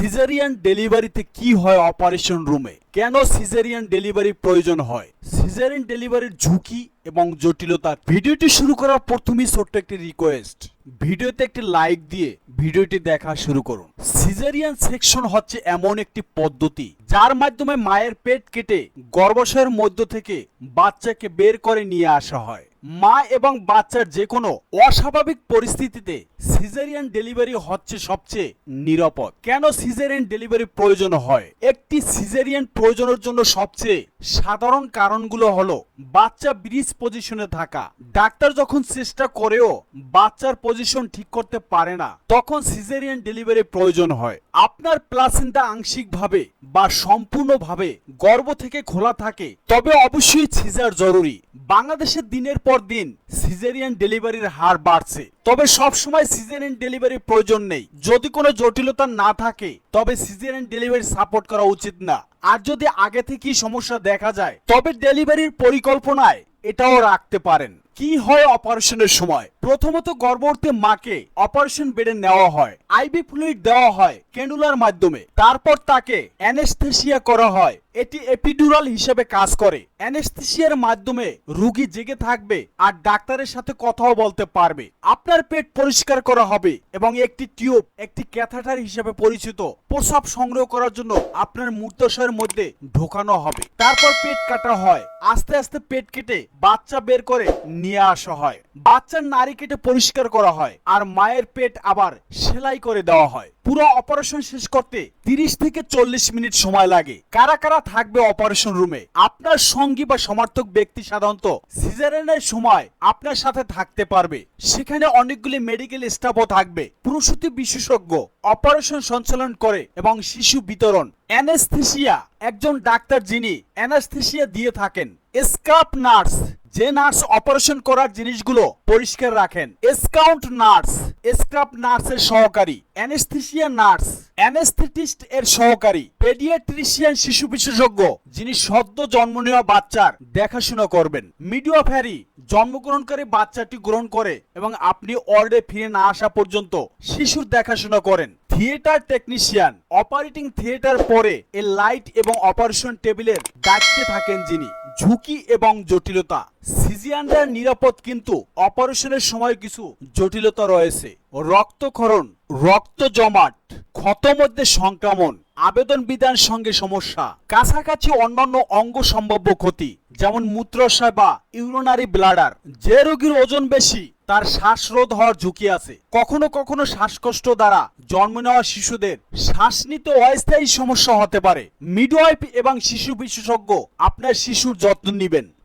Caesarean ডেলিভারিতে কি হয় অপারেশন রুমে কেন সিজারিয়ান ডেলিভারি প্রয়োজন হয়? সিজারিয়ান ডেলিভারির ঝুঁকি এবং জটিলতা। ভিডিওটি শুরু করার প্রথমেই ছোট্ট একটি রিকোয়েস্ট ভিডিওতে একটি লাইক দিয়ে ভিডিওটি দেখা শুরু করুন। সিজারিয়ান সেকশন হচ্ছে এমন একটি পদ্ধতি, যার মাধ্যমে মায়ের পেট কেটে গর্ভাশয়ের মধ্য থেকে বাচ্চাকে বের করে নিয়ে আসা হয়। মা এবং বাচ্চার যে কোনো অস্বাভাবিক পরিস্থিতিতে সিজারিয়ান ডেলিভারি হচ্ছে সবচেয়ে নিরাপদ। কেন সিজারিয়ান ডেলিভারি প্রয়োজন হয়? একটি সিজারিয়ান প্রয়োজনের জন্য সবচেয়ে সাধারণ কারণগুলো হলো বাচ্চা ব্রিজ পজিশনে থাকা। ডাক্তার যখন চেষ্টা করেও বাচ্চার পজিশন ঠিক করতে পারে না, তখন সিজারিয়ান ডেলিভারি প্রয়োজন হয়। আপনার প্লাসেন্টা আংশিকভাবে বা সম্পূর্ণভাবে গর্ভ থেকে খোলা থাকে, তবে অবশ্যই সিজার জরুরি। বাংলাদেশে দিনের পর দিন সিজারিয়ান ডেলিভারির হার বাড়ছে, তবে সব সময় সিজারিয়ান ডেলিভারি প্রয়োজন নেই। যদি কোনো জটিলতা না থাকে, তবে সিজারিয়ান ডেলিভারি সাপোর্ট করা উচিত না। আর যদি আগে থেকেই সমস্যা দেখা যায়। তবে ডেলিভারির পরিকল্পনায় এটাও রাখতে পারেন। কি হয় অপারেশনের সময়? প্রথমত গর্ভবতী মাকে অপারেশন বেডে নেওয়া হয়, আইবি ফ্লুইড দেওয়া হয় ক্যানুলার মাধ্যমে। তারপর তাকে অ্যানেস্থেসিয়া করা হয়। এটি এপিডুরাল হিসেবে কাজ করে। অ্যানেস্থেসিয়ার মাধ্যমে রোগী জেগে থাকবে আর ডাক্তারের সাথে কথাও বলতে পারবে। আপনার পেট পরিষ্কার করা হবে এবং একটি টিউব, একটি ক্যাথাটার হিসেবে পরিচিত প্রসাব সংগ্রহ করার জন্য আপনার মূর্তাশয়ের মধ্যে ঢোকানো হবে। তারপর পেট কাটা হয়। আস্তে আস্তে পেট কেটে বাচ্চা বের করে নিয়ে আসা হয়। বাচ্চার নারী কেটে পরিষ্কার করা হয় আর মায়ের পেট আবার সেলাই করে দেওয়া হয়। পুরো অপারেশন শেষ করতে তিরিশ থেকে চল্লিশ মিনিট সময় লাগে। কারা কারা থাকবে অপারেশন রুমে? আপনার সঙ্গী বা সমর্থক ব্যক্তি সাধারণত সিজারেনের সময় আপনার সাথে থাকতে পারবে। সেখানে অনেকগুলি মেডিকেল স্টাফও থাকবে। প্রসূতি বিশেষজ্ঞ অপারেশন সঞ্চালন করে এবং শিশু বিতরণ। অ্যানেস্থেসিয়া, একজন ডাক্তার যিনি অ্যানাস্থেসিয়া দিয়ে থাকেন। স্কাপ নার্স যে নার্স অপারেশন করার জিনিসগুলো পরিষ্কার রাখেন। স্কাউন্ট নার্স, স্ক্রাব নার্সের সহকারী, অ্যানেস্থেসিয়া নার্স, অ্যানেস্থেটিস্ট এর সহকারী, পেডিয়াট্রিশিয়ান শিশু বিশেষজ্ঞ, যিনি সদ্য জন্ম নেওয়া বাচ্চার দেখাশোনা করবেন। মিডিওফ্যারি জন্মগ্রহণকারী বাচ্চাটি গ্রহণ করে এবং আপনি ওয়ার্ডে ফিরে না আসা পর্যন্ত শিশুর দেখাশোনা করেন। থিয়েটার টেকনিশিয়ান, অপারেটিং থিয়েটার পরে এ লাইট এবং অপারেশন টেবিলের দায়িত্বে থাকেন যিনি। ঝুঁকি এবং জটিলতা। সিজিয়ানরা নিরাপদ কিন্তু অপারেশনের সময় কিছু জটিলতা রয়েছে। রক্তক্ষরণ, রক্ত জমাট ক্ষত মধ্যে সংক্রমণ, আবেদন বিধান সঙ্গে সমস্যা, কাছাকাছি অন্যান্য অঙ্গ সম্ভাব্য ক্ষতি, যেমন মূত্রাশয় বা ইউরোনারি ব্লাডার, যে রোগীর ওজন বেশি তার শ্বাসরোধ হওয়ার ঝুঁকি আছে। কখনো কখনো শ্বাসকষ্ট দ্বারা জন্ম নেওয়া শিশুদের শ্বাস নিতে অস্থায়ী সমস্যা হতে পারে। মিডওয়াইফ এবং শিশু বিশেষজ্ঞ আপনার শিশুর যত্ন নেবেন।